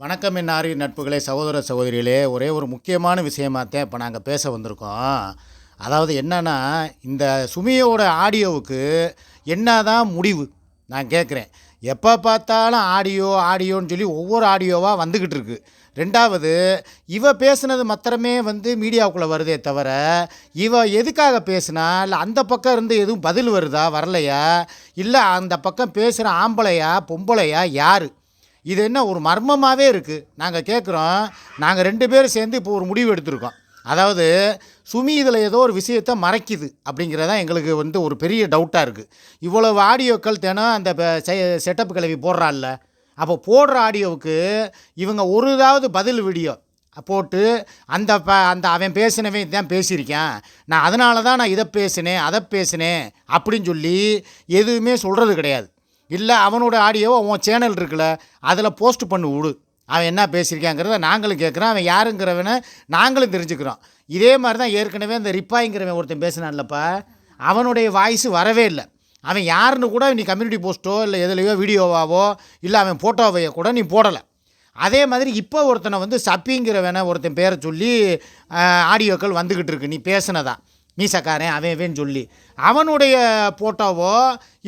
வணக்கம் என் ஆரிய நட்புகளே சகோதர சகோதரிகளே. ஒரே ஒரு முக்கியமான விஷயமாத்தான் இப்போ நாங்கள் பேச வந்திருக்கோம். அதாவது என்னென்னா இந்த சுமியோட ஆடியோவுக்கு என்ன தான் முடிவு? நான் கேட்குறேன் எப்போ பார்த்தாலும் ஆடியோ ஆடியோன்னு சொல்லி ஒவ்வொரு ஆடியோவாக வந்துக்கிட்டு இருக்கு. ரெண்டாவது இவ பேசுனது மாத்திரமே வந்து மீடியாவுக்குள்ளே வருதே தவிர இவ எதுக்காக பேசுனா இல்லை அந்த பக்கம் இருந்து எதுவும் பதில் வருதா வரலையா? இல்லை அந்த பக்கம் பேசுகிற ஆம்பளையா பொம்பளையா யார்? இது என்ன ஒரு மர்மமாகவே இருக்குது நாங்கள் கேட்குறோம் நாங்கள் ரெண்டு பேரும் சேர்ந்து இப்போ ஒரு முடிவு எடுத்திருக்கோம். அதாவது சுமி இதில் ஏதோ ஒரு விஷயத்தை மறைக்குது அப்படிங்கிறதான் எங்களுக்கு வந்து ஒரு பெரிய டவுட்டாக இருக்குது இவ்வளவு ஆடியோக்கள் தினம் அந்த செட்டப் கிளவி போடுறாள்ல. அப்போ போடுற ஆடியோவுக்கு இவங்க ஒரு இதாவது பதில் வீடியோ போட்டு அந்த ப அந்த அவன் பேசினவன் தான் பேசியிருக்கேன். நான் அதனால தான் நான் இதை பேசினேன் அதை பேசினேன் அப்படின்னு சொல்லி எதுவுமே சொல்கிறது கிடையாது. இல்லை அவனோட ஆடியோவை உன் சேனல் இருக்குல்ல அதில் போஸ்ட் பண்ணி விடு. அவன் என்ன பேசியிருக்காங்கிறத நாங்களும் கேட்குறோம். அவன் யாருங்கிறவனை நாங்களும் தெரிஞ்சுக்கிறோம். இதே மாதிரி தான் ஏற்கனவே அந்த ரிப்பாய்ங்கிறவன் ஒருத்தன் பேசினான்லப்பா. அவனுடைய வாய்ஸ் வரவே இல்லை. அவன் யாருன்னு கூட நீ கம்யூனிட்டி போஸ்ட்டோ இல்லை எதுலையோ வீடியோவாவோ இல்லை அவன் ஃபோட்டோவையோ கூட நீ போடலை. அதே மாதிரி இப்போ ஒருத்தனை வந்து சப்பிங்கிறவனை ஒருத்தன் பேரை சொல்லி ஆடியோக்கள் வந்துக்கிட்டு இருக்கு. நீ பேசினதான் மீசக்காரன் அவன் இவன் சொல்லி. அவனுடைய ஃபோட்டோவோ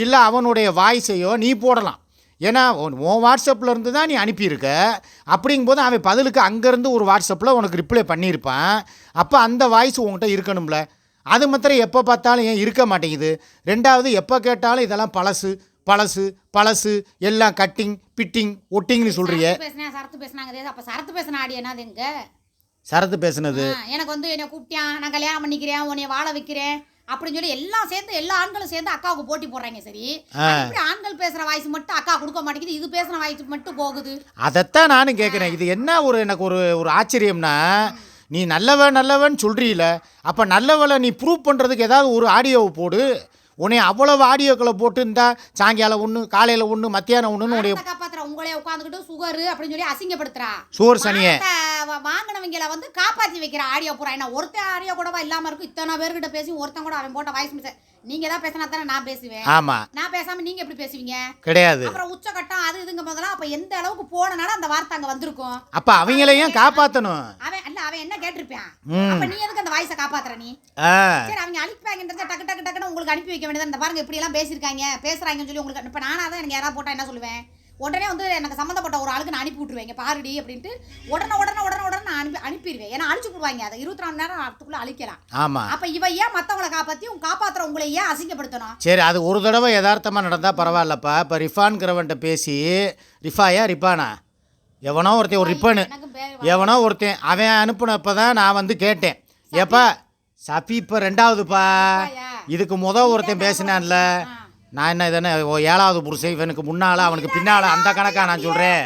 இல்லை அவனுடைய வாய்ஸையோ நீ போடலாம். ஏன்னா உன் வாட்ஸ்அப்பில் இருந்து தான் நீ அனுப்பியிருக்க. அப்படிங்கும்போது அவன் பதிலுக்கு அங்கேருந்து ஒரு வாட்ஸ்அப்பில் உனக்கு ரிப்ளை பண்ணியிருப்பான். அப்போ அந்த வாய்ஸ் உன்கிட்ட இருக்கணும்ல. அது மாத்திரம் எப்போ பார்த்தாலும் ஏன் இருக்க மாட்டேங்குது? ரெண்டாவது எப்போ கேட்டாலும் இதெல்லாம் பழசு பழசு பழசு எல்லாம் கட்டிங் பிட்டிங் ஒட்டிங்னு சொல்கிறிய சரத்து பேசுனாங்க. அப்ப சரத்து பேசின ஆடி சரத்து பேசுனது? எனக்கு வந்து என்னை கூப்பிட்டான் நான் கல்யாணம் பண்ணிக்கிறேன். உன்னை வாழ வைக்கிறேன். அப்படின்னு சொல்லி எல்லாம் சேர்ந்து எல்லா ஆண்களும் சேர்ந்து அக்காவுக்கு போட்டி போடுறாங்க சரி. எப்படி ஆண்கள் பேசுற வாய்ஸ் மட்டும் அக்கா கொடுக்க மாட்டேங்குது? இது பேசுன வாய்ஸ் மட்டும் போகுது. அதைத்தான் நானும் கேட்குறேன் இது என்ன ஒரு எனக்கு ஒரு ஒரு ஆச்சரியம்னா நீ நல்லவன் நல்லவன் சொல்கிறீல அப்போ நல்லவளை நீ ப்ரூவ் பண்ணுறதுக்கு ஏதாவது ஒரு ஆடியோவை போடு. உன்னை அவ்வளவு ஆடியோக்களை போட்டு இருந்தா சாயங்காலம் ஒன்று காலையில் ஒன்று மத்தியானம் ஒன்றுன்னு உடைய காப்பாத்துற உங்களே உட்காந்துக்கிட்டு சுகர் அப்படின்னு சொல்லி அசிங்கப்படுத்துறா. சோறு சனியே. வாங்கினவங்கள வந்து காப்பாத்தி வைக்கிற ஆடியோ பூரா. என்ன ஒருத்தன் ஆடியோ கூடவா இல்லாம இருக்கும் இத்தனை பேர்கிட்ட பேசி ஒருத்தன் கூட அவன் போட்ட வாய்ஸ் மிஸ் நீங்க தான் பேசினா தானே நான் பேசுவேன். ஆமாம் நான் பேசாம நீங்க எப்படி பேசுவீங்க? கிடையாது. அப்புறம் அது இதுங்க போதெல்லாம் அப்ப எந்த அளவுக்கு போனனால அந்த வார்த்தை அங்க வந்திருக்கும். அப்போ அவங்களையும் காப்பாற்றணும் அவன் அல்ல அவன் என்ன கேட்டிருப்பான்? ம். அப்ப நீ எதுக்கு அந்த வாய்ஸை காப்பாத்துற நீ? ஆ. சரி அவங்க அனுப்பிப்பாங்கன்றத டக்கு டக்கு டக்குன்னு உங்களுக்கு அனுப்பி வைக்க வேண்டியது இந்த பாருங்க இப்படி எல்லாம் பேசியிருக்காங்க பேசுறாங்கன்னு சொல்லி உங்களுக்கு இப்ப நானா தான் எனக்கு யாராவது போட்டா என்ன சொல்லுவேன்? உடனே வந்து எனக்கு சம்மந்தப்பட்ட ஒரு ஆளுக்கு நான் அனுப்பி விட்டுருவேன். இங்க பாருடி அப்படின்ட்டு உடனே உடனே உடனே உடனே நான் அனுப்பி அனுப்பிடுவேன். ஏன்னா அழிச்சு போடுவாங்க அதை. இருபத்தி நாலு நேரம் அதுக்குள்ள அழிக்கலாம். ஆமாம் அப்ப இவ ஏன் மத்தவங்களை காப்பாத்தி உங்க காப்பாத்துற உங்களை ஏன் அசிங்கப்படுத்தணும்? சரி அது ஒரு தடவை யதார்த்தமாக நடந்தால் பரவாயில்லப்பா. இப்போ ரிஃபான்கிறவன்ட்ட பேசி ரிஃபாயா ரிப்பானா எவனோ ஒருத்தன் ஒரு ரிப்பனு எவனோ ஒருத்தன் அவன் அனுப்புனப்ப தான் நான் வந்து கேட்டேன். ஏப்பா சஃபி இப்போ ரெண்டாவதுப்பா? இதுக்கு முத ஒருத்தன் பேசினான்ல. நான் என்ன இதென்ன ஓ ஏழாவது புருஷன் இவனுக்கு முன்னால் அவனுக்கு பின்னால் அந்த கணக்கா நான் சொல்கிறேன்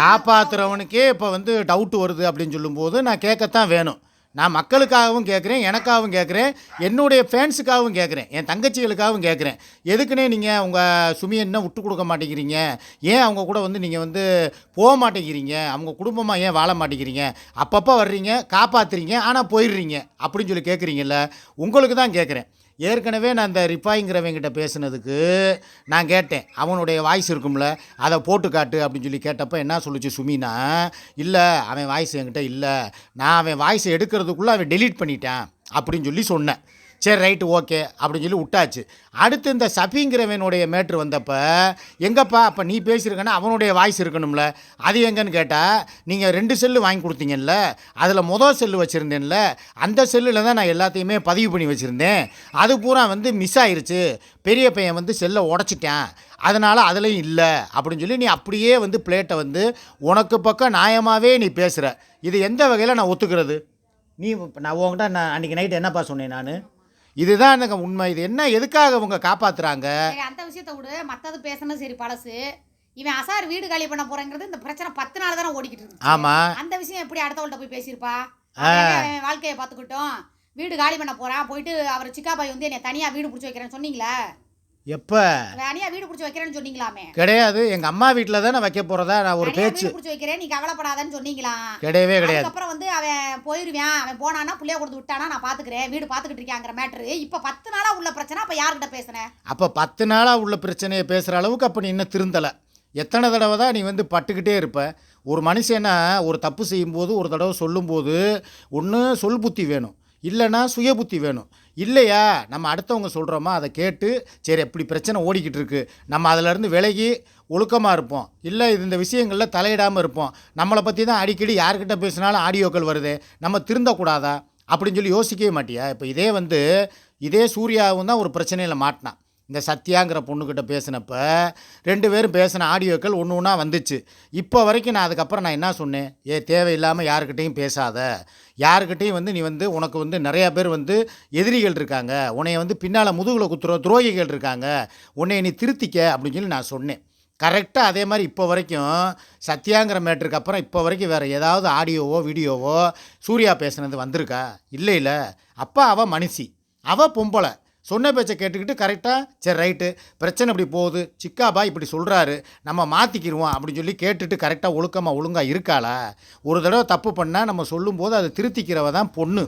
காப்பாற்றுறவனுக்கே இப்போ வந்து டவுட் வருது அப்படின்னு சொல்லும்போது நான் கேட்கத்தான் வேணும். நான் மக்களுக்காகவும் கேட்குறேன் எனக்காகவும் கேட்குறேன் என்னுடைய ஃபேன்ஸுக்காகவும் கேட்குறேன் என் தங்கச்சிகளுக்காகவும் கேட்குறேன். எதுக்குன்னே நீங்கள் உங்கள் சுமியை என்ன விட்டு கொடுக்க மாட்டேங்கிறீங்க? ஏன் அவங்க கூட வந்து நீங்கள் வந்து போக மாட்டேங்கிறீங்க? அவங்க குடும்பமாக ஏன் வாழ மாட்டேங்கிறீங்க? அப்பப்போ வர்றீங்க காப்பாற்றுறீங்க ஆனால் போயிடுறீங்க அப்படின்னு சொல்லி கேட்குறீங்கல்ல உங்களுக்கு தான் கேட்குறேன். ஏற்கனவே நான் இந்த ரிப்பாய்ங்கிறவங்கிட்ட பேசுனதுக்கு நான் கேட்டேன். அவனுடைய வாய்ஸ் இருக்கும்ல அதை போட்டு காட்டு அப்படின்னு சொல்லி கேட்டப்போ என்ன சொல்லுச்சு சுமினா? இல்லை அவன் வாய்ஸ் என்கிட்ட இல்லை. நான் அவன் வாய்ஸ் எடுக்கிறதுக்குள்ளே அவன் டெலீட் பண்ணிட்டான் அப்படின்னு சொல்லி சொன்னேன். சரி ரைட்டு ஓகே அப்படின்னு சொல்லி விட்டாச்சு. அடுத்து இந்த சஃபிங்கிறவனுடைய மேட்ரு வந்தப்போ எங்கப்பா அப்போ நீ பேசியிருக்கனா அவனுடைய வாய்ஸ் இருக்கணும்ல. அது எங்கன்னு கேட்டால் நீங்கள் ரெண்டு செல்லு வாங்கி கொடுத்தீங்கல்ல அதில் மொதல் செல்லு வச்சுருந்தேன்ல அந்த செல்லில் தான் நான் எல்லாத்தையுமே பதிவு பண்ணி வச்சுருந்தேன். அது பூரா வந்து மிஸ் ஆயிடுச்சு பெரிய பையன் வந்து செல்லை உடச்சிட்டேன். அதனால் அதுலேயும் இல்லை அப்படின்னு சொல்லி நீ அப்படியே வந்து பிளேட்டை வந்து உனக்கு பக்கம் நியாயமாகவே நீ பேசுகிற இது எந்த வகையில் நான் ஒத்துக்கிறது? நீ நான் உங்கள்கிட்ட நான் அன்றைக்கி நைட்டு என்னப்பா சொன்னேன் நான்? இதுதான் எனக்கு உண்மை. இது என்ன எதுக்காக அவங்க காப்பாத்துறாங்க? சரி அந்த விஷயத்தை விடு. மத்தது பேசணும் சரி பழசு. இவன் அசார் வீடு காலி பண்ண போறேங்கிறது இந்த பிரச்சனை பத்து நாள் தானே ஓடிக்கிட்டு இருக்கு ஆமாம் அந்த விஷயம் எப்படி அடுத்தவள்கிட்ட போய் பேசியிருப்பா? அவன் வாழ்க்கையை பார்த்துக்கிட்டோம். வீடு காலி பண்ண போறான். போயிட்டு அவர் சிக்காபாய் வந்து என்னை தனியா வீடு பிடிச்சி வைக்கிறேன்னு சொன்னீங்களே? எப்போ? தனியா வீடு பிடிச்சி வைக்கிறேன்னு சொன்னீங்களாமே. கிடையாது. எங்கள் அம்மா வீட்டில் தானே வைக்க போகிறதா நான் ஒரு பேச்சு. பிடிச்சி வைக்கிறேன் நீ கவலைப்படாதன்னு சொன்னீங்களாம் கிடையவே கிடையாது. அதுக்கப்புறம் வந்து அவன் போயிருவான். அவன் போனானா புள்ளைய கொடுத்து விட்டானா நான் பாத்துக்கிறேன். வீடு பாத்துக்கிட்டு இருக்காங்கிற மேட்ரு இப்ப பத்து நாளா உள்ள பிரச்சனை அப்ப யார்கிட்ட பேசுனேன் அப்போ பத்து நாளாக உள்ள பிரச்சனையை பேசுகிற அளவுக்கு அப்போ நீ இன்னும் திருந்தலை. எத்தனை தடவை தான் நீ வந்து பட்டுக்கிட்டே இருப்ப? ஒரு மனுஷனா ஒரு தப்பு செய்யும்போது ஒரு தடவை சொல்லும்போது ஒன்று சொல் புத்தி வேணும். இல்லைன்னா சுய புத்தி வேணும். இல்லையா? நம்ம அடுத்தவங்க சொல்கிறோமா அதை கேட்டு சரி இப்படி பிரச்சனை ஓடிக்கிட்டு இருக்கு. நம்ம அதிலேருந்து விலகி ஒழுக்கமாக இருப்போம். இல்லை இது இந்த விஷயங்களில் தலையிடாமல் இருப்போம். நம்மளை பற்றி தான் அடிக்கடி யார்கிட்ட பேசினாலும் ஆடியோக்கள் வருது. நம்ம திருந்தக்கூடாதா? அப்படின்னு சொல்லி யோசிக்கவே மாட்டியா? இப்போ இதே வந்து இதே சூர்யாவும் தான் ஒரு பிரச்சனையில் மாட்டினான். இந்த சத்யாங்கிற பொண்ணுக்கிட்ட பேசினப்ப ரெண்டு பேரும் பேசின ஆடியோக்கள் ஒன்று ஒன்றா வந்துச்சு. இப்போ வரைக்கும் நான் அதுக்கப்புறம் நான் என்ன சொன்னேன்? ஏ தேவையில்லாமல் யாருக்கிட்டையும் பேசாத. யாருக்கிட்டையும் வந்து நீ வந்து உனக்கு வந்து நிறையா பேர் வந்து எதிரிகள் இருக்காங்க. உன்னைய வந்து பின்னால் முதுகில் குத்துற துரோகிகள் இருக்காங்க. உன்னை நீ திருத்திக்க அப்படின்னு சொல்லி நான் சொன்னேன். கரெக்டாக அதே மாதிரி இப்போ வரைக்கும் சத்யாங்கிற மேட்ருக்கு அப்புறம் இப்போ வரைக்கும் வேறு ஏதாவது ஆடியோவோ வீடியோவோ சூர்யா பேசுனது வந்திருக்கா? இல்லை இல்லை அப்பா அவள் மனுஷி. அவள் பொம்பளை. சொன்ன பேச்சை கேட்டுக்கிட்டு கரெக்டாக சரி ரைட்டு பிரச்சனை இப்படி போகுது சிக்காபா இப்படி சொல்கிறாரு நம்ம மாற்றிக்கிடுவோம் அப்படின்னு சொல்லி கேட்டுட்டு கரெக்டாக ஒழுக்கமாக ஒழுங்காக இருக்காளா? ஒரு தடவை தப்பு பண்ணால் நம்ம சொல்லும்போது அதை திருத்திக்கிறவ தான் பொண்ணு.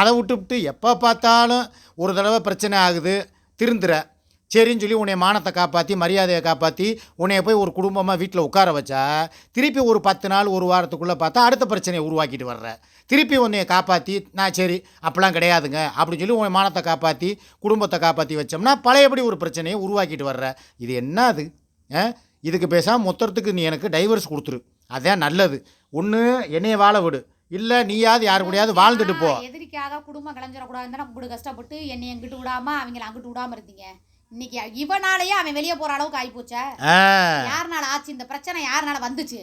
அதை விட்டுவிட்டு எப்போ பார்த்தாலும் ஒரு தடவை பிரச்சனை ஆகுது திருந்துற. சரின்னு சொல்லி உன்னை மானத்தை காப்பாற்றி மரியாதையை காப்பாற்றி உன்னைய போய் ஒரு குடும்பமாக வீட்டில் உட்கார வச்சா திருப்பி ஒரு பத்து நாள் ஒரு வாரத்துக்குள்ளே பார்த்தா அடுத்த பிரச்சனையை உருவாக்கிட்டு வர்ற. திருப்பி உன்னைய காப்பாற்றி நான் சரி அப்படிலாம் கிடையாதுங்க அப்படின்னு சொல்லி உன் மானத்தை காப்பாற்றி குடும்பத்தை காப்பாற்றி வச்சோம்னா பழையபடி ஒரு பிரச்சனையை உருவாக்கிட்டு வர்ற. இது என்ன அது? இதுக்கு பேசாமல் மொத்தத்துக்கு நீ எனக்கு டைவர்ஸ் கொடுத்துரு. அதான் நல்லது. ஒன்று என்னைய வாழ விடு. இல்லை நீயாவது யாரு கூடயாவது வாழ்ந்துட்டு போ. எதிரிக்காக குடும்பம் கலைஞ்சிடக்கூடாதுன்னு நம்ம கூட கஷ்டப்பட்டு என்னை எங்கிட்டு விடாம அவங்கள அங்கிட்டு விடாம இருந்தீங்க? இன்னைக்கு இவனாலேயே அவன் வெளியே போற அளவுக்கு ஆகி போச்சா யாருனால ஆச்சு? இந்த பிரச்சனை யாருனால வந்துச்சு?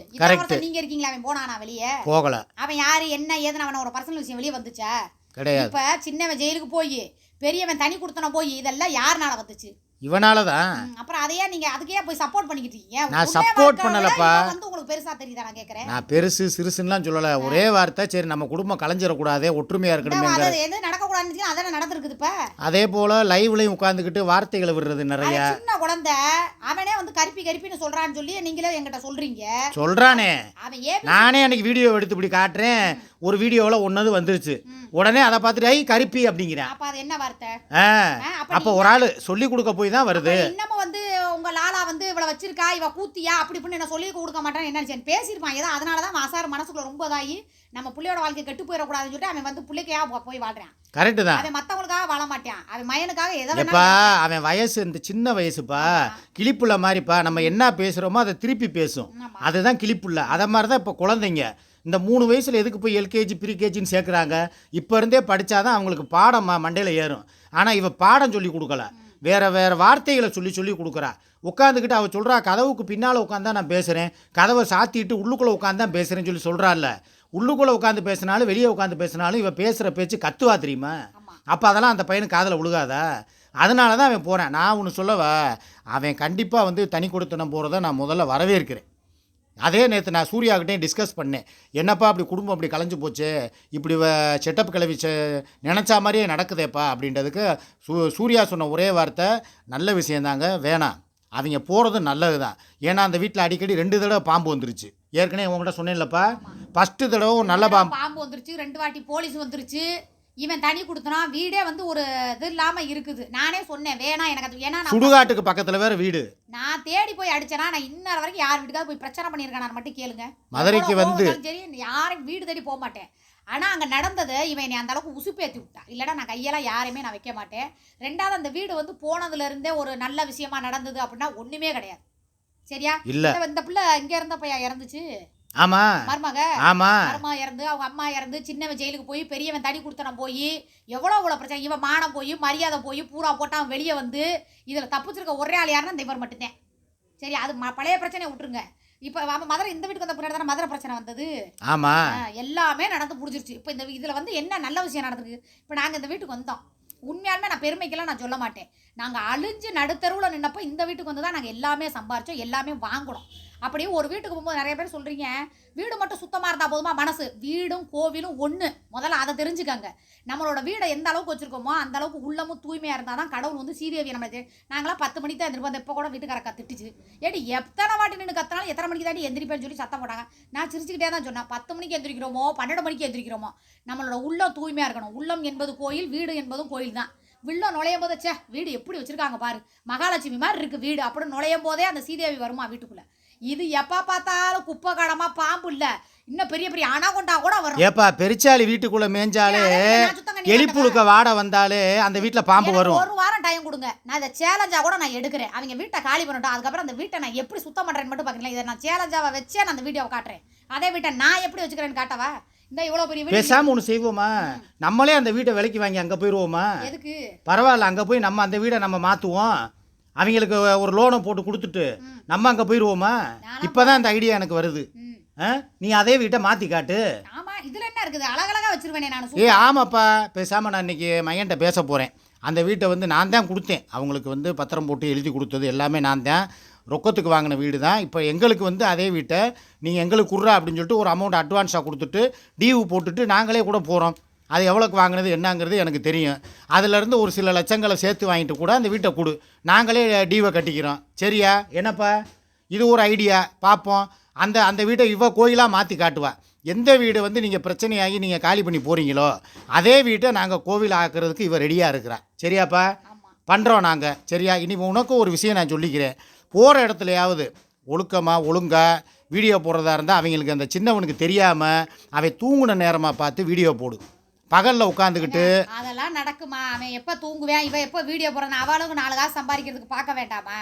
நீங்க இருக்கீங்களா? அவன் போனானா வெளியே? போகலை. அவன் யாரு? என்ன? ஏதுன்னு அவனோட பர்சனல் விஷயம் வெளியே வந்துச்சா? கிடையாது. இப்ப சின்னவன் ஜெயிலுக்கு போய் பெரியவன் தனி கொடுத்தன போய் இதெல்லாம் யாருனால வந்துச்சு? இவனால தான் அப்புறம் அதையே நீங்க அதுக்கே போய் சப்போர்ட் பண்ணிக்கிட்டு இருக்கீங்க. நான் வாழ்க்கையோட பண்ணலப்பா. வந்து உங்களுக்கு பெருசா தெரியுதா நான் கேக்குறேன்? நான் பெருசு சிறுசுன்னெலாம் சொல்லலை. ஒரே வார்த்தை சரி நம்ம குடும்பம் கலைஞ்சிடக்கூடாதே ஒற்றுமையாக இருக்கணுமேங்கிற அது எது நடக்கக்கூடாதுன்னு அதானே நடந்திருக்குது இப்ப அதே போல் லைவ்லையும் உட்காந்துக்கிட்டு வார்த்தைகளை விடுறது நிறைய. சின்ன குழந்தை அவனே வந்து கருப்பி கருப்பின்னு சொல்றான்னு சொல்லி நீங்களே என்கிட்ட சொல்றீங்க. சொல்கிறானே அவன் நானே அன்னைக்கு வீடியோ எடுத்து இப்படி காட்டுறேன். ஒரு வீடியோவில் ஒன்றது வந்துருச்சு. உடனே அதை பார்த்துட்டு ஐ கருப்பி அப்படிங்கிறேன். அப்ப அது என்ன வார்த்தை? ஆ அப்ப ஒரு ஆள் சொல்லி கொடுக்க போய் தான் வருது. இன்னமும் வந்து உங்க லாலா வந்து இவள வச்சிருக்கா இவ கூத்தியா அப்படி இப்படின்னு என்ன சொல்லி கொடுக்க மாட்டான்னு என்ன பேசியிருப்பான். ஏதோ அதனாலதான் மாசார் மனசுக்குள்ள ரொம்ப இதாகி நம்ம புள்ளையோட வாழ்க்கை கெட்டு போயிடக்கூடாதுன்னு சொல்லிட்டு அவன் வந்து பிள்ளைக்கையா போய் வாழ்றான். கரெக்டு தான். அவன் மத்தவங்களுக்காக வாழ மாட்டான். அவன் மயனுக்காக எதை எப்பா வேணாலும் அவன் வயசு இந்த சின்ன வயசுப்பா கிளிப்புள்ள மாதிரிப்பா நம்ம என்ன பேசுகிறோமோ அதை திருப்பி பேசும். அதுதான் கிளிப்புள்ள. அதை மாதிரி தான் இப்போ குழந்தைங்க. இந்த மூணு வயசில் எதுக்கு போய் எல்கேஜி ப்ரீகேஜின்னு சேர்க்குறாங்க? இப்போ இருந்தே படித்தாதான் அவங்களுக்கு பாடம் மண்டையில் ஏறும். ஆனால் இவ பாடம் சொல்லி கொடுக்கல. வேற வேற வார்த்தைகளை சொல்லி சொல்லி கொடுக்குறா. உட்காந்துக்கிட்டு அவள் சொல்கிறா கதவுக்கு பின்னால் உட்காந்தா நான் பேசுகிறேன் கதவை சாத்திட்டு உள்ளுக்குள்ளே உட்காந்து தான் பேசுகிறேன்னு சொல்லி சொல்கிறாள்ல உள்ளுக்குள்ளே உட்காந்து பேசினாலும் வெளியே உட்காந்து பேசினாலும் இவ பேசுகிற பேச்சு கத்துவா தெரியுமா. அப்போ அதெல்லாம் அந்த பையனுக்கு காதில் விழுகாதா அதனால தான் அவன் போகிறேன் நான் ஒன்று சொல்லவா? அவன் கண்டிப்பாக வந்து தனி கொடுத்தனம் போகிறத நான் முதல்ல வரவேற்கிறேன். அதே நேற்று நான் சூர்யாக்கிட்டையும் டிஸ்கஸ் பண்ணேன். என்னப்பா அப்படி குடும்பம் அப்படி கலைஞ்சு போச்சு? இப்படி செட்டப் கிளவி நினச்சா மாதிரியே நடக்குதேப்பா அப்படின்றதுக்கு சூ சூர்யா சொன்ன ஒரே வார்த்தை நல்ல விஷயந்தாங்க வேணாம். அவங்க போகிறது நல்லது தான் ஏன்னா அந்த வீட்டில் அடிக்கடி ரெண்டு தடவை பாம்பு வந்துருச்சு. ஏற்கனவே உங்கள்கிட்ட சொன்னேன்லப்பா. ஃபஸ்ட்டு தடவை நல்ல பாம்பு பாம்பு வந்துருச்சு ரெண்டு வாட்டி போலீஸ் வந்துருச்சு. இவன் தனி கொடுத்தனா வீடே வந்து ஒரு இது இல்லாம இருக்குது. நானே சொன்னேன் வேணாம் எனக்கு அது ஏன்னா நான் சுடுகாட்டுக்கு பக்கத்தில் வேற வீடு. நான் தேடி போய் அடிச்சேனா நான் இன்னொரு வரைக்கும் யார் வீட்டுக்காவது போய் பிரச்சனை பண்ணியிருக்கேன் மட்டும் கேளுங்க. மதுரைக்கு வந்து- சரி யாரும் வீடு தேடி போக மாட்டேன். ஆனா அங்க நடந்தது இவன் என்னை அந்த அளவுக்கு உசுப்பேத்தி விட்டான். இல்லைன்னா நான் கையெல்லாம் யாரையுமே நான் வைக்க மாட்டேன். ரெண்டாவது அந்த வீடு வந்து போனதுல இருந்தே ஒரு நல்ல விஷயமா நடந்தது அப்படின்னா ஒண்ணுமே கிடையாது. சரியா? இல்லை. இந்த- பிள்ளை இங்க இருந்தப்ப இறந்துச்சு? ஆமாம் மருமக ஆமாம் அம்மா இறந்து அவங்க அம்மா இறந்து சின்னவன் ஜெயிலுக்கு போய் பெரியவன் தடி கொடுத்தனம் போய் எவ்வளோ இவ்வளோ பிரச்சனை. இவன் மானம் போய் மரியாதை போய் பூரா போட்டு அவன் வெளியே வந்து இதில் தப்பிச்சிருக்க ஒரே ஆள் யாருன்னா இந்த இவர் மட்டும்தான். சரி அது பழைய பிரச்சனையை விட்டுருங்க. இப்போ அவன் மதுரை இந்த வீட்டுக்கு வந்த பின்னாடி தானே மதுரை பிரச்சனை வந்தது? ஆமாம் எல்லாமே நடந்து புடிச்சிருச்சு. இப்போ இந்த இதில் வந்து என்ன நல்ல விஷயம் நடந்திருக்கு? இப்போ நாங்கள் இந்த வீட்டுக்கு வந்தோம். உண்மையாலுமே நான் பெருமைக்கெல்லாம் நான் சொல்ல மாட்டேன். நாங்கள் அழிஞ்சு நடுத்தருவில் நின்னப்போ இந்த வீட்டுக்கு வந்து தான் நாங்கள் எல்லாமே சம்பாரிச்சோம் எல்லாமே வாங்கினோம். அப்படியே ஒரு வீட்டுக்கு போகும்போது நிறைய பேர் சொல்கிறீங்க வீடு மட்டும் சுத்தமாக இருந்தால் போதுமா மனசு? வீடும் கோவிலும் ஒன்று முதல்ல அதை தெரிஞ்சுக்கங்க. நம்மளோட வீடை எந்த அளவுக்கு வச்சுருக்கோமோ அந்த அளவுக்கு உள்ளமும் இருந்தால் தான் கடவுள் வந்து சீதேவி நம்மளுக்கு நாங்களாம் பத்து மணிக்கு தான் எந்திரிப்போம். இப்போ கூட வீட்டுக்கார கத்துட்டுச்சு ஏடி எத்தனை வாட்டி நின்று கத்தினாலும் எத்தனை மணிக்கு தாண்டி எந்திரிப்பேன்னு சொல்லி சத்தம் போட்டாங்க. நான் சிரிச்சுக்கிட்டே தான் சொன்னேன். பத்து மணிக்கு எந்திரிக்கிறோமோ பன்னெண்டு மணிக்கு எந்திரிக்கிறோமோ நம்மளோட உள்ளம் தூய்மையாக இருக்கணும். உள்ளம் என்பது கோயில் வீடு என்பதும் கோயில் தான். வில்லம் நுழையும் போதே சே வீடு எப்படி வச்சிருக்காங்க பாரு. மகாலட்சுமி மாதிரி இருக்கு வீடு. அப்படின்னு நுழையும் போதே அந்த சீதேவி வருமா வீட்டுக்குள்ள. இது எப்ப பார்த்தாலும் குப்பை கடமா பாம்பு இல்ல இன்னும் பெரிய பெரிய அணாகொண்டா கூட வரும். ஏப்பா பெருச்சாளி வீட்டுக்குள்ளே மேய்ஞ்சாலே எலிப்புழுக்க வாடை வந்தாலே அந்த வீட்டில் பாம்பு வரும். ஒரு வாரம் டைம் கொடுங்க. நான் இதை சேலஞ்சா கூட நான் எடுக்கிறேன். அவங்க வீட்டை காலி பண்ணட்டும். அதுக்கப்புறம் அந்த வீட்டை நான் எப்படி சுத்தம் பண்றேன்னு மட்டும் பாக்கீங்களா இதை நான் சேலஞ்சாவை வச்சே நான் அந்த வீடியோவை காட்டுறேன். அதே வீட்டை நான் எப்படி வச்சுக்கிறேன்னு காட்டவா? இந்த இவ்வளவு பெரிய வீடு பேசாமல் ஒன்று செய்வோமா? நம்மளே அந்த வீட்டை விலைக்கு வாங்கி அங்கே போயிடுவோமா? எதுக்கு? பரவாயில்ல அங்கே போய் நம்ம அந்த வீடை நம்ம மாற்றுவோம் அவங்களுக்கு ஒரு லோனை போட்டு கொடுத்துட்டு நம்ம அங்கே போயிடுவோமா இப்போ தான் அந்த ஐடியா எனக்கு வருது. நீ அதே வீட்டை மாற்றி காட்டு. இதுல என்ன இருக்குது? அழகழகா வச்சிருவேனே நான் ஏ ஆமாப்பா. பேசாமல் நான் இன்னைக்கு மையன்ட்ட பேச போகிறேன் அந்த வீட்டை வந்து நான் தான் கொடுத்தேன். அவங்களுக்கு வந்து பத்திரம் போட்டு எழுதி கொடுத்தது எல்லாமே நான் தான். ரொக்கத்துக்கு வாங்கின வீடு தான். இப்போ எங்களுக்கு வந்து அதே வீட்டை நீங்கள் எங்களுக்கு குர்றா அப்படின்னு சொல்லிட்டு ஒரு அமௌண்ட் அட்வான்ஸாக கொடுத்துட்டு டியூ போட்டுட்டு நாங்களே கூட போகிறோம் அது எவ்வளோக்கு வாங்கினது என்னங்கிறது எனக்கு தெரியும். அதுலேருந்து ஒரு சில லட்சங்களை சேர்த்து வாங்கிட்டு கூட அந்த வீட்டை கொடு. நாங்களே டியூவை கட்டிக்கிறோம். சரியா? என்னப்பா? இது ஒரு ஐடியா. பார்ப்போம் அந்த அந்த வீட்டை இவ கோயிலாக மாற்றி காட்டுவா. எந்த வீடு வந்து நீங்கள் பிரச்சனையாகி நீங்கள் காலி பண்ணி போகிறீங்களோ அதே வீட்டை நாங்கள் கோவில் ஆக்குறதுக்கு இவ ரெடியாக இருக்கிறா. சரியாப்பா? பண்ணுறோம் நாங்கள் சரியா? இனி உனக்கும் ஒரு விஷயம் நான் சொல்லிக்கிறேன். போகிற இடத்துலையாவது ஒழுக்கமாக ஒழுங்காக வீடியோ போடுறதா இருந்தால் அவங்களுக்கு அந்த சின்னவனுக்கு தெரியாமல் அவன் தூங்குன நேரமாக பார்த்து வீடியோ போடு. பகலில் உட்காந்துக்கிட்டு அதெல்லாம் நடக்குமா? அவன் எப்ப தூங்குவேன்? இவன் எப்போ வீடியோ போடுறான்? அவளுக்கு நாலு காசு சம்பாதிக்கிறதுக்கு பார்க்க வேண்டாமா?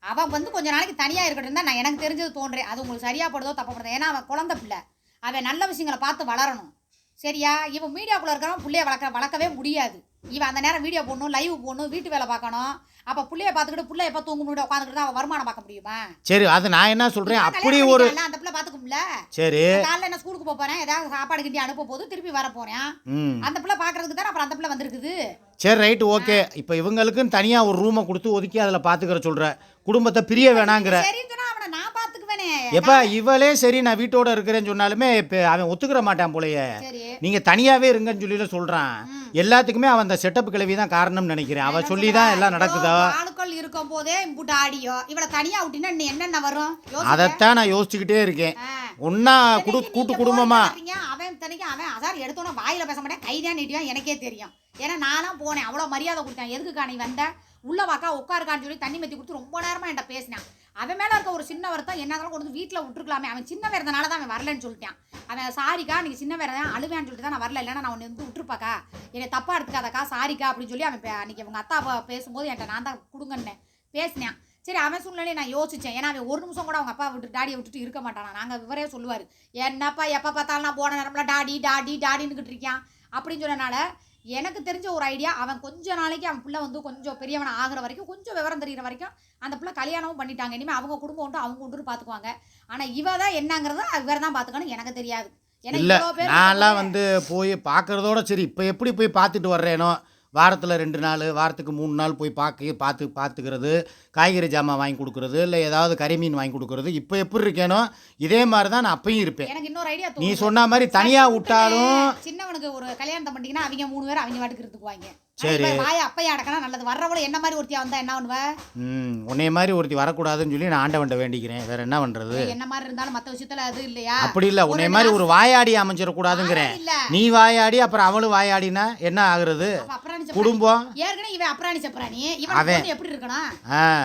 அவன் வந்து கொஞ்ச நாளைக்கு தனியா இருக்கட்டும் தான் நான் எனக்கு தெரிஞ்சது தோன்றேன். அது உங்களுக்கு சரியா படுதோ தப்பா ஏன்னா அவன் குழந்த பிள்ளை. அவன் நல்ல விஷயங்களை பார்த்து வளரணும். சரியா? இவன் மீடியாக்குள்ள இருக்கிறவன் பிள்ளைய வளர்க்க வளர்க்கவே முடியாது. இவன் அந்த நேரம் வீடியோ போடணும் லைவ் போடணும் வீட்டு வேலை பார்க்கணும் அப்ப புள்ளைய பார்த்துக்கிட்டு புள்ள எப்ப தூங்க முடியும் உட்காந்துக்கிட்டு அவன் வருமானம் பார்க்க முடியுமா சரி அது நான் என்ன சொல்கிறேன் இவன் அப்படி ஒரு அந்த பிள்ளை பார்த்துக்கும்ல சரி காலைல என்ன ஸ்கூலுக்கு போறேன் ஏதாவது சாப்பாடு கிண்டி அனுப்ப போது திருப்பி வர போறேன் ம் அந்த பிள்ளை பார்க்கறதுக்கு தானே அப்புறம் அந்த பிள்ளை வந்திருக்குது சரி ரைட்டு ஓகே இப்போ இவங்களுக்குன்னு தனியாக ஒரு ரூமை கொடுத்து ஒதுக்கி அதில் பார்த்துக்கிற சொல்கிற குடும்பத்தை பிரிய வேணாங்கிற அவனை நான் எப்பா இவளே சரி நான் வீட்டோட இருக்கிறேன்னு சொன்னாலுமே அவன் ஒத்துக்கிற மாட்டான் போலயே. சரி. நீங்கள் தனியாகவே இருங்கன்னு சொல்லி சொல்கிறான் எல்லாத்துக்குமே அவன் அந்த செட்டப் கிளவி தான் காரணம்னு நினைக்கிறேன். அவள் சொல்லி தான் எல்லாம் நடக்குதா? ஆளுக்கள் இருக்கும் போதே இம்புட்டு ஆடியோ. இவளை தனியா விட்டினா என்னென்ன வரும். அதைத்தான் நான் யோசிச்சுக்கிட்டே இருக்கேன். ஆ. ஒன்றா குடு கூட்டு நீங்க குடும்பமா? அவன் தனிக்கு அவன் அசார் எடுத்தோன்னே வாயில பேச மாட்டேன். கைதான் நீட்டியும் எனக்கே தெரியும். ஏன்னா நானும் போனேன். அவ்வளோ மரியாதை கொடுத்தேன். எதுக்குக்கா நீ வந்த? உள்ள வாக்கா உட்காருக்கான்னு சொல்லி தண்ணி மெத்தி கொடுத்து ரொம்ப நேரமா என்கிட்ட பேசினான். அவன் மேலே இருக்க ஒரு சின்ன தான் என்ன கொண்டு வந்து வீட்டில் விட்டுருக்கலாமே. அவன் சின்ன இருந்தனால தான் அவன் வரலன்னு சொல்லிட்டான். அவன் சாரிக்கா நீங்கள் சின்ன வேற தான் அழுவேன்னு சொல்லிட்டு தான் நான் வரல. இல்லைன்னா நான் உன்னை வந்து விட்டுருப்பாக்கா என்னை தப்பாக எடுத்துக்காதக்கா சாரிக்கா அப்படின்னு சொல்லி அவன் பே- அன்னைக்கு அவங்க அத்தா அப்பா பேசும்போது என்கிட்ட நான் தான் கொடுங்கன்னேன் பேசினேன். சரி அவன் சூழ்நிலையை நான் யோசிச்சேன். ஏன்னா அவன் ஒரு நிமிஷம் கூட அவங்க அப்பா விட்டு டாடியை விட்டுட்டு இருக்க மாட்டானா. நாங்கள் விவரே சொல்லுவார் என்னப்பா எப்போ பார்த்தாலும் நான் போன நேரம்ல டாடி டாடி டாடின்னுக்கிட்டு இருக்கான் அப்படின்னு சொன்னனால எனக்கு தெரிஞ்ச ஒரு ஐடியா அவன் கொஞ்ச நாளைக்கு அவன் பிள்ளை வந்து கொஞ்சம் பெரியவன் ஆகுற வரைக்கும் கொஞ்சம் விவரம் தெரிகிற வரைக்கும் அந்த பிள்ளை கல்யாணமும் பண்ணிட்டாங்க. இனிமேல் அவங்க குடும்பம் உண்டு அவங்க உண்டு பார்த்துக்குவாங்க ஆனால் இவ தான் என்னங்கிறத இவர் தான் பார்த்துக்கணும் எனக்கு தெரியாது. ஏன்னா இவ்வளோ பேர் நான்லாம் வந்து போய் பார்க்குறதோட சரி இப்போ எப்படி போய் பார்த்துட்டு வர்றேனோ வாரத்தில் ரெண்டு நாள் வாரத்துக்கு மூணு நாள் போய் பார்க்க பார்த்து பார்த்துக்கிறது காய்கறி ஜாமான் வாங்கி கொடுக்குறது இல்லை ஏதாவது கறிமீன் வாங்கி கொடுக்குறது இப்போ எப்படி இருக்கேனோ இதே மாதிரி தான் நான் அப்பயும் இருப்பேன். எனக்கு இன்னொரு ஐடியா நீ சொன்ன மாதிரி தனியாக விட்டாலும் சின்னவனுக்கு ஒரு கல்யாணத்தை பண்ணிட்டீங்கன்னா அவங்க மூணு பேர் அவங்க வாட்டுக்கு இருந்துக்குவாங்க. சரி. வாய அப்பையா அடக்கனா நல்லது. வர்றவள என்ன மாதிரி ஒருத்தியா வந்தா என்ன பண்ணுவ? ம் உன்னைய மாதிரி ஒருத்தி வரக்கூடாதுன்னு சொல்லி நான் ஆண்டவன்ட்ட வேண்டிக்கிறேன். வேற என்ன பண்ணுறது என்ன மாதிரி இருந்தாலும் மத்த விஷயத்துல அது இல்லையா? அப்படி இல்லை. உன்னைய மாதிரி ஒரு வாயாடி அமைஞ்சிடக்கூடாதுங்கிறேன் நீ வாயாடி அப்புறம் அவளும் வாயாடினா என்ன ஆகுறது. குடும்பம். ஏற்கனவே இவன் அப்ராணி சப்ராணி இவன் எப்படி இருக்கணும்?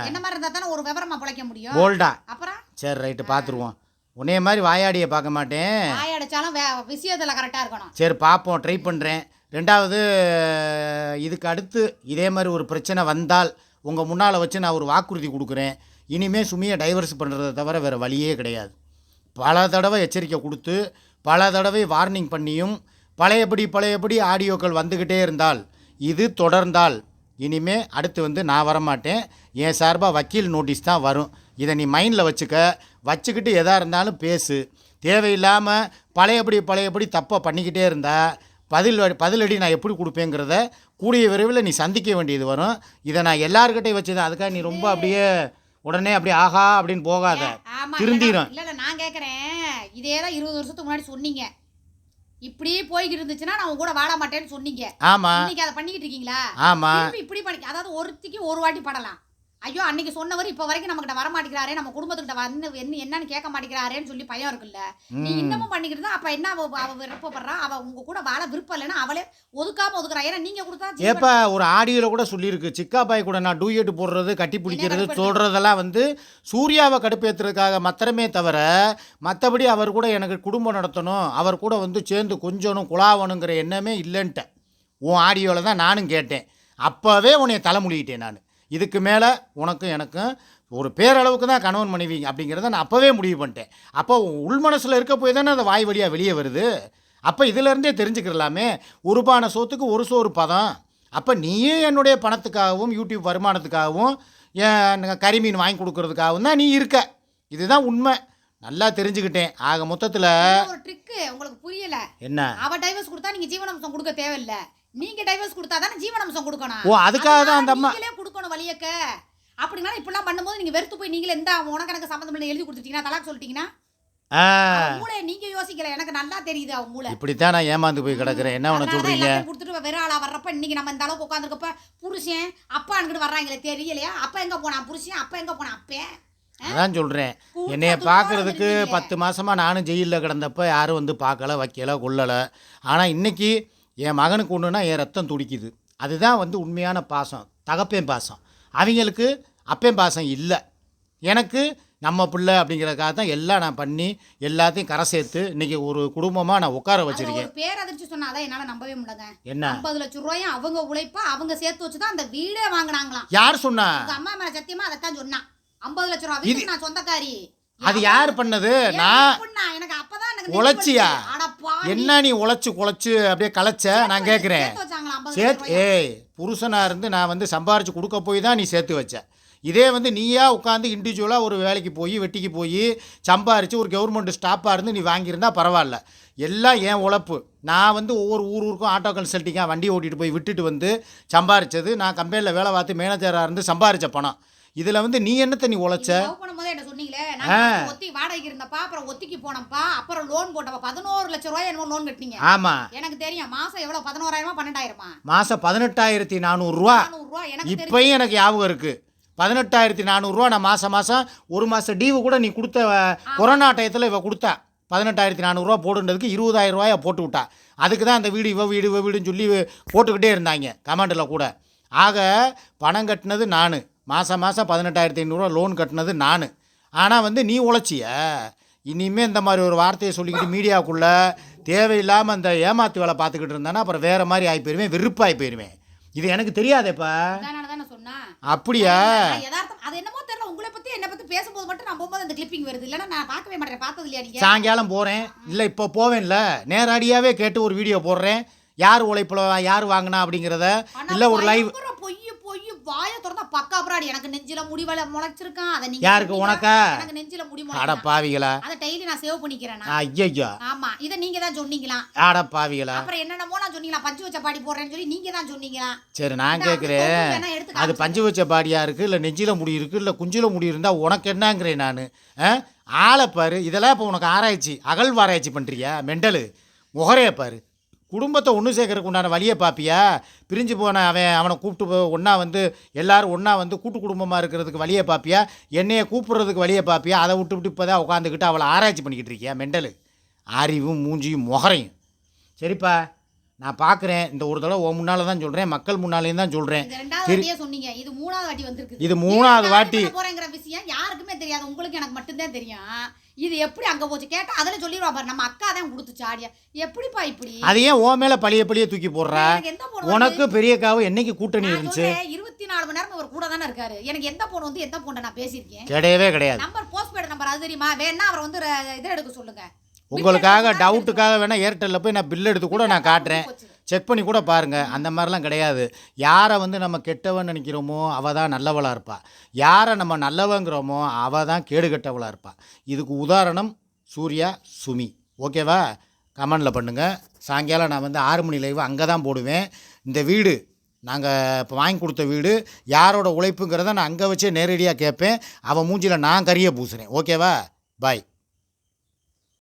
என்ன மாதிரி இருந்தா தானே ஒரு விவரமா பிழைக்க முடியும்? போல்டா அப்புறம்? சரி ரைட்டு பார்த்துருவோம் உன்னைய மாதிரி வாயாடியை பார்க்க மாட்டேன். வாய் அடைச்சாலும் வே- விஷயத்துல கரெக்டா இருக்கணும். சரி பார்ப்போம் ட்ரை பண்ணுறேன் ரெண்டாவது இதுக்கு அடுத்து இதே மாதிரி ஒரு பிரச்சனை வந்தால் உங்கள் முன்னால் வச்சு நான் ஒரு வாக்குறுதி கொடுக்குறேன். இனிமேல் சுமியை டைவர்ஸ் பண்ணுறதை தவிர வேறு வழியே கிடையாது. பல தடவை எச்சரிக்கை கொடுத்து பல தடவை வார்னிங் பண்ணியும் பழையபடி பழையபடி ஆடியோக்கள் வந்துக்கிட்டே இருந்தால் இது தொடர்ந்தால் இனிமே அடுத்து வந்து நான் வரமாட்டேன். என் சார்பாக வக்கீல் நோட்டீஸ் தான் வரும். இதை நீ மைண்டில் வச்சுக்க. வச்சுக்கிட்டு எதாக இருந்தாலும் பேசு. தேவையில்லாமல் பழையபடி பழையபடி தப்பை பண்ணிக்கிட்டே இருந்தால் பதில் பதிலடி நான் எப்படி கொடுப்பேங்கிறத கூடிய விரைவில் நீ சந்திக்க வேண்டியது வரும். இதை நான் எல்லாருக்கிட்டையும் வச்சு தான் அதுக்காக நீ ரொம்ப அப்படியே உடனே அப்படியே ஆஹா அப்படின்னு போகாத. திருந்திரும். இல்ல இல்ல நான் கேக்குறேன். இதே தான் இருபது வருஷத்துக்கு முன்னாடி சொன்னீங்க. இப்படி போய்கிட்டு இருந்துச்சுன்னா நான் உங்க கூட வாழ மாட்டேன்னு சொன்னீங்க. ஆமாம் இன்னைக்கு அதை பண்ணிக்கிட்டு இருக்கீங்களா? ஆமாம் இப்படி பண்ணி அதாவது ஒருத்திக்கு ஒரு வாட்டி படலாம். ஐயோ அன்னைக்கு சொன்னவர் இப்ப வரைக்கும் நம்மகிட்ட வர மாட்டேங்கிறாரே நம்ம குடும்பத்துக்கிட்ட வந்து என்ன என்னன்னு கேட்க மாட்டேங்கிறாரேன்னு சொல்லி பயம் இருக்குல்ல. நீ இன்னமும் பண்ணிக்கிட்டு தான் அப்ப என்ன அவ அவ விருப்பப்படுறா? அவ உங்க கூட வாழ விருப்பம் இல்லைன்னா அவளே ஒதுக்காம ஒதுக்குறா. ஏன்னா நீங்க கொடுத்தா ஏப்பா ஒரு ஆடியோவில் கூட சொல்லியிருக்கு சிக்காப்பாய் கூட நான் டூயட் போடுறது கட்டி பிடிக்கிறது? சொல்கிறதெல்லாம் வந்து சூர்யாவை கடுப்பேற்றுறதுக்காக மாத்திரமே தவிர மற்றபடி அவர் கூட எனக்கு குடும்பம் நடத்தணும் அவர் கூட வந்து சேர்ந்து கொஞ்சணும் குழாவணுங்கிற எண்ணமே இல்லைன்ட்டேன். உன் ஆடியோவில் தான் நானும் கேட்டேன். அப்போவே உன்னை தலைமொழிகிட்டேன் நான். இதுக்கு மேலே உனக்கும் எனக்கும் ஒரு பேரளவுக்கு தான் கணவன் மனைவி அப்படிங்கிறத நான் அப்போவே முடிவு பண்ணிட்டேன். அப்போ உள் மனசில் இருக்க போய் தானே அந்த வாய் வழியாக வெளியே வருது. அப்போ இதிலேருந்தே தெரிஞ்சுக்கிறலாமே. ஒரு பானை சோத்துக்கு ஒரு சோறு பதம். அப்போ நீயே என்னுடைய பணத்துக்காகவும் யூடியூப் வருமானத்துக்காகவும் என் கறிமீன் வாங்கி கொடுக்கறதுக்காகவும் தான் நீ இருக்க. இதுதான் உண்மை. நல்லா தெரிஞ்சுக்கிட்டேன். ஆக மொத்தத்தில் ஒரு ட்ரிக்கு உங்களுக்கு புரியல. என்ன? அவ டைவர்ஸ் கொடுத்தா நீங்க ஜீவனாம்சம் கொடுக்க தேவையில்ல. நீங்க டைவர்ஸ் கொடுத்தா தானே ஜீவனாம்சம் கொடுக்கணும். ஓ அதுக்காக தான் அந்த அம்மா நீங்களே கொடுக்கணும் வழியக்க. அப்படின்னா இப்படிலாம் பண்ணும்போது நீங்க வெறுத்து போய் நீங்களே எந்த உனக்கு எனக்கு சம்மந்தம் இல்லை எழுதி கொடுத்துட்டீங்கன்னா தலாக் சொல்லிட்டீங்கன்னா மூளையை நீங்க யோசிக்கல. எனக்கு நல்லா தெரியுது அவ மூளை. இப்படித்தான் நான் ஏமாந்து போய் கிடக்குறேன். என்ன உன அதனால தான் சொல்கிறீங்க எல்லாத்தையும் கொடுத்துட்டு வெறும் ஆளா வர்றப்ப இன்னைக்கு நம்ம இந்த அளவுக்கு உட்காந்துருக்கப்ப புருஷன் அப்பா அங்கிட்டு வர்றாங்களே தெரியலையா? அப்பா எங்க போனா புருஷன்? அப்பா எங்க போனா அப்பேன்? அதான் சொல்கிறேன் என்னைய பார்க்குறதுக்கு. பத்து மாதமாக நானும் ஜெயிலில் கிடந்தப்ப யாரும் வந்து பார்க்கல வைக்கல கொள்ளலை ஆனால் இன்னைக்கு என் மகனுக்கு ஒன்றுனா என் ரத்தம் துடிக்குது. அதுதான் வந்து உண்மையான பாசம் தகப்பேன் பாசம். அவங்களுக்கு அப்பேன் பாசம் இல்லை. எனக்கு நம்ம பிள்ளை அப்படிங்கிறதுக்காக தான் எல்லாம் நான் பண்ணி எல்லாத்தையும் கரை சேர்த்து இன்னைக்கு ஒரு குடும்பமாக நான் உட்கார வச்சிருக்கேன். பேரதிர்ச்சி சொன்னாதான் என்னால நம்பவே முடியலங்க. என்ன? ஐம்பது லட்சம் ரூபாயும் அவங்க உழைப்பா அவங்க சேர்த்து வச்சுதான் அந்த வீடே வாங்கினாங்களாம். யார் சொன்னா? அம்மா மேல சத்தியமா அதைத்தான் சொன்னான் ஐம்பது லட்சம் ரூபா வீட்டுக்கு நான் சொந்தக்காரி. அது யார் பண்ணது? நான்? எனக்கு அப்பதான் உழைச்சியா? என்ன நீ உழைச்சு குழைச்சு அப்படியே கலைச்ச? நான் கேட்குறேன் சேர்த்து வச்சாங்களா 50 லட்சம் சேர்த்து ரூபாயை? ஏய் புருஷனாக இருந்து நான் வந்து சம்பாரிச்சு கொடுக்க போய் தான் நீ சேர்த்து வச்ச. இதே வந்து நீயா உட்காந்து இண்டிவிஜுவலாக ஒரு வேலைக்கு போய் வெட்டிக்கு போய் சம்பாரித்து ஒரு கவர்மெண்ட் ஸ்டாப்பாக இருந்து நீ வாங்கியிருந்தா பரவாயில்ல. எல்லாம் என் உழைப்பு. நான் வந்து ஒவ்வொரு ஊர் ஊருக்கும் ஆட்டோ கன்சல்ட்டிங்காக வண்டி ஓட்டிகிட்டு போய் விட்டுட்டு வந்து சம்பாரிச்சது. நான் கம்பெனியில் வேலை பார்த்து மேனேஜராக இருந்து சம்பாரிச்ச பணம். இதில் வந்து நீ என்னத்தை நீ உழைச்ச? சொன்னீங்களே? ஒத்தி வாடகைக்கு இருந்தப்பா அப்புறம் ஒத்திக்கு போனப்பா அப்புறம் லோன் போட்டப்பா பதினோரு லட்சம் ரூபாய் என்னமோ லோன் கட்டினீங்க. ஆமாம் எனக்கு தெரியும். மாசம் எவ்வளவு? பதினோராயிரமா? பன்னெண்டாயிரமா? மாதம் பதினெட்டாயிரத்தி நானூறுரூவா இப்பயும் எனக்கு ஞாபகம் இருக்குது பதினெட்டாயிரத்தி நானூறுரூவா நான் மாதம் மாதம் ஒரு மாதம் டீவு கூட நீ கொடுத்த கொரோனா டயத்தில் இவ கொடுத்தா. பதினெட்டாயிரத்தி நானூறுரூவா போடுன்றதுக்கு இருபதாயிரம் ரூபாயை போட்டு விட்டா. அதுக்கு தான் அந்த வீடு இவ வீடு இவ வீடுன்னு சொல்லி போட்டுக்கிட்டே இருந்தாங்க. கமெண்டில் கூட. ஆக பணம் கட்டினது நான். மாதம் மாதம் பதினெட்டாயிரத்தி ஐநூறுரூவா லோன் கட்டினது நான். ஆனால் வந்து நீ உழைச்சிய. இனிமேல் இந்த மாதிரி ஒரு வார்த்தையை சொல்லிக்கிட்டு மீடியாவுக்குள்ளே தேவையில்லாமல் அந்த ஏமாத்து வேலை பார்த்துக்கிட்டு இருந்தானா அப்புறம் வேறு மாதிரி ஆகி போயிருவேன் வெறுப்பாகி போயிருவேன் இது எனக்கு தெரியாதேப்பா அப்படியா? நான் யதார்த்தம் அது என்னமோ தெரியல. உங்களை பத்தி என்ன பத்தி பேசும்போது மட்டும் நான் போகும்போது அந்த கிளிப்பிங் வருது. இல்லைன்னா நான் பார்க்கவே மாட்டேன். பார்த்தது இல்லையா நீங்க? சாயங்காலம் போகிறேன் இல்லை இப்போ போவேன்ல. நேரடியாகவே கேட்டு ஒரு வீடியோ போடுறேன். யார் உழைப்பில் யார் வாங்கினா அப்படிங்கிறத. இல்லை ஒரு லைவ் பொய் வாயை திறந்தா பக்கா பிராடி. எனக்கு நெஞ்சில முடிவல முளைச்சிருக்கான். அதை நீங்க யாருக்கு. உனக்கா? எனக்கு நெஞ்சில முடி அட முளைச்சிருக்கான். பாவிகளா. அதை டெய்லி நான் சேவ் பண்ணிக்கிறேன்? நான். ஐயய்யோ ஆமா. இதை நீங்க தான் சொன்னீங்களாம் அட பாவிகளா. அப்புறம் என்னென்னமோ நான் சொன்னீங்களா? பஞ்சு வச்ச பாடி போடுறேன்னு சொல்லி நீங்க தான் சொன்னீங்களா? சரி நான் கேட்குறேன் வேணா எடுத்து அது காமிச்சு பஞ்சு வச்ச பாடியாக இருக்குது இல்லை நெஞ்சில முடி இருக்குது இல்லை குஞ்சில முடி இருந்தால் உனக்கு என்னங்கிறேன் நான். ஆளை பாரு. இதெல்லாம் இப்போ உனக்கு ஆராய்ச்சி அகழ்வாராய்ச்சி பண்ணுறியா மெண்டலு. முகரையை பாரு. குடும்பத்தை ஒன்று சேர்க்கறதுக்கு உண்டான வழியை பார்ப்பியா பிரிஞ்சு போன அவன் அவனை கூப்பிட்டு ஒன்றா வந்து எல்லோரும் ஒன்றா வந்து கூட்டு குடும்பமாக இருக்கிறதுக்கு வழியை பார்ப்பியா என்னையை கூப்பிட்றதுக்கு வழியை பார்ப்பியா அதை விட்டு விட்டு இப்போ தான் உட்காந்துக்கிட்டு அவளை ஆராய்ச்சி பண்ணிக்கிட்டு இருக்கியா? மெண்டலு. அறிவும் மூஞ்சியும் முகரையும். சரிப்பா. நான் பார்க்குறேன். இந்த ஒரு தடவை உன் முன்னால் தான் சொல்கிறேன் மக்கள் முன்னாலேயும் தான் சொல்கிறேன் வாட்டியே சொன்னீங்க. இது மூணாவது வாட்டி வந்திருக்கு. இது மூணாவது வாட்டி. நான் போறேங்கிற விஷயம் யாருக்குமே தெரியாது. உங்களுக்கு எனக்கு மட்டும்தான் தெரியும். இது எப்படி அங்க போச்சு? கேட்டா அதுல சொல்லிடுவா பாரு. நம்ம அக்கா தான் கொடுத்துச்சு ஆடியா எப்படிப்பா இப்படி? அது ஏன் உன் மேலே பழிய பழிய தூக்கி போடுற? உனக்கு பெரியக்காவும் என்னைக்கு கூட்டணி இருந்துச்சு? இருபத்தி நாலு மணி நேரம் அவர் கூட தானே இருக்காரு. எனக்கு எந்த போன் வந்து எந்த போன் நான் பேசியிருக்கேன்? கிடையவே கிடையாது. நம்பர் போஸ்ட் பெய்டு நம்பர் அது தெரியுமா? வேணா அவரை வந்து இதை எடுக்க சொல்லுங்க. உங்களுக்காக டவுட்டுக்காக வேணால் ஏர்டெல்லில் போய் நான் பில் எடுத்து கூட நான் காட்டுறேன். செக் பண்ணி கூட பாருங்கள் அந்த மாதிரிலாம் கிடையாது. யாரை வந்து நம்ம கெட்டவன் நினைக்கிறோமோ அவள் தான் நல்லவளாக இருப்பா. யாரை நம்ம நல்லவங்கிறோமோ அவள் தான் கேடு கெட்டவளாக இருப்பா. இதுக்கு உதாரணம் சூர்யா சுமி. ஓகேவா? கமெண்டில் பண்ணுங்கள் சாயங்காலம் நான் வந்து ஆறு மணி லைவ் அங்கே தான் போடுவேன். இந்த வீடு நாங்கள் இப்போ வாங்கி கொடுத்த வீடு யாரோட உழைப்புங்கிறத நான் அங்கே வச்சே நேரடியாக கேட்பேன். அவன் மூஞ்சில நான் கறியை பூசுகிறேன் ஓகேவா? பாய்